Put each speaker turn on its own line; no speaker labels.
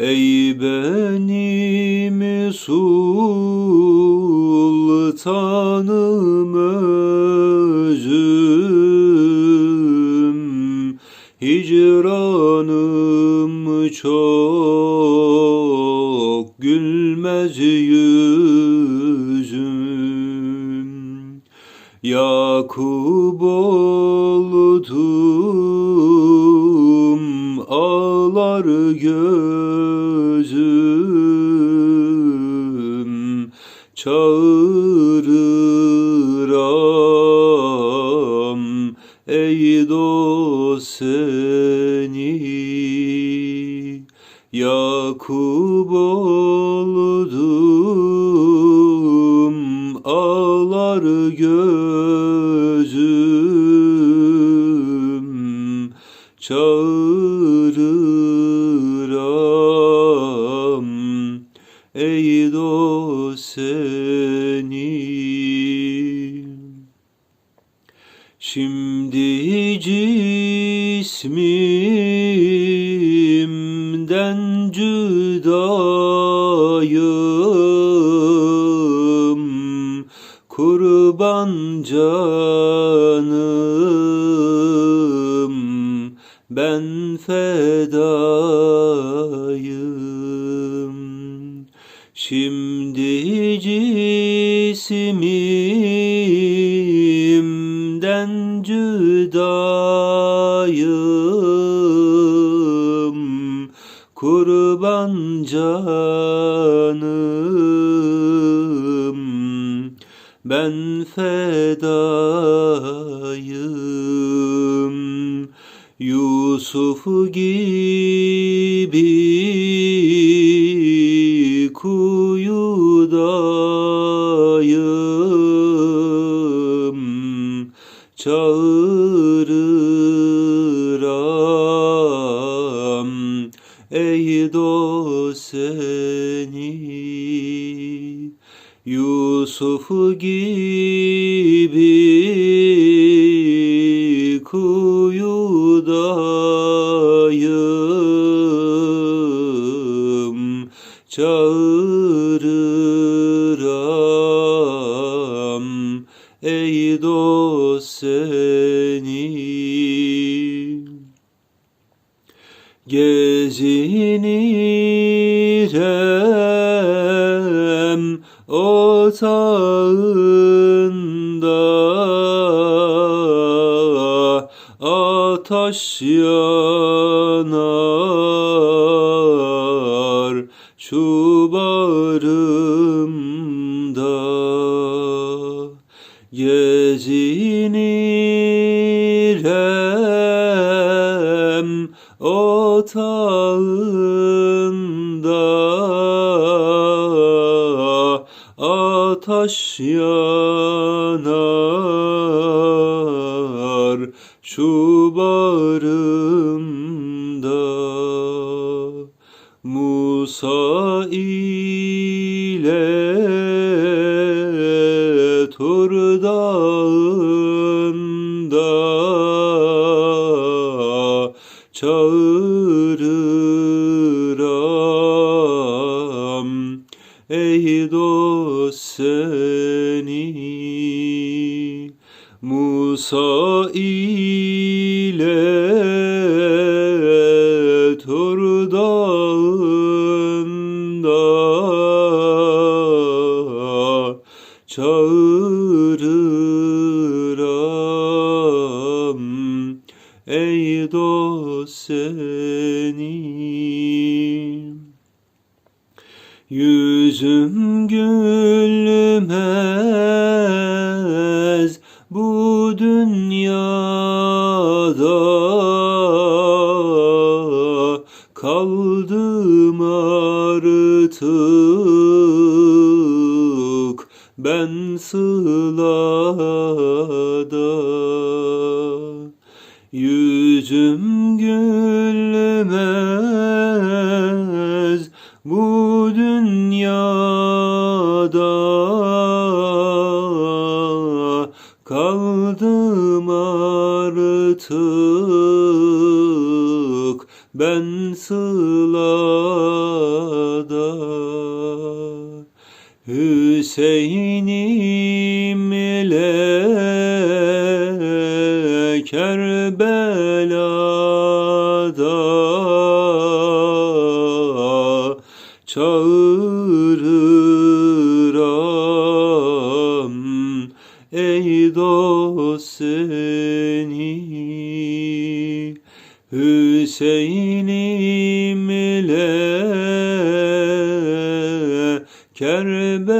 Ey benim sultanım özüm. Hicranım çok gülmez yüzüm. Yakup oldum Çağırıram ey dost seni. Yakup oldum ağlar gözüm. Çağırıram Şimdi cismimden cüdayım. Kurban canım ben fedayım. Şimdi cismimden cüdayım Kurban canım ben fedayım. Yusuf gibi kuyudayım ey dost seni Yusuf gibi kuyudayım. Çağırıram Gezinirem otağında Ataş yanar şu bağrımda. Gezinirem otağında Ataş yanar şu bağrımda. Musa ile Tur dağında çağırıram Musa ile Tur dağında çağırıram. Ey dost seni Yüzüm gülmez bu dünyada Kaldım artık. Ben sılada Yüzüm gülmez. Bu dünyada ben sılada Hüseyin'im ile Kerbela'da çağırıram ey dost Kerbela'da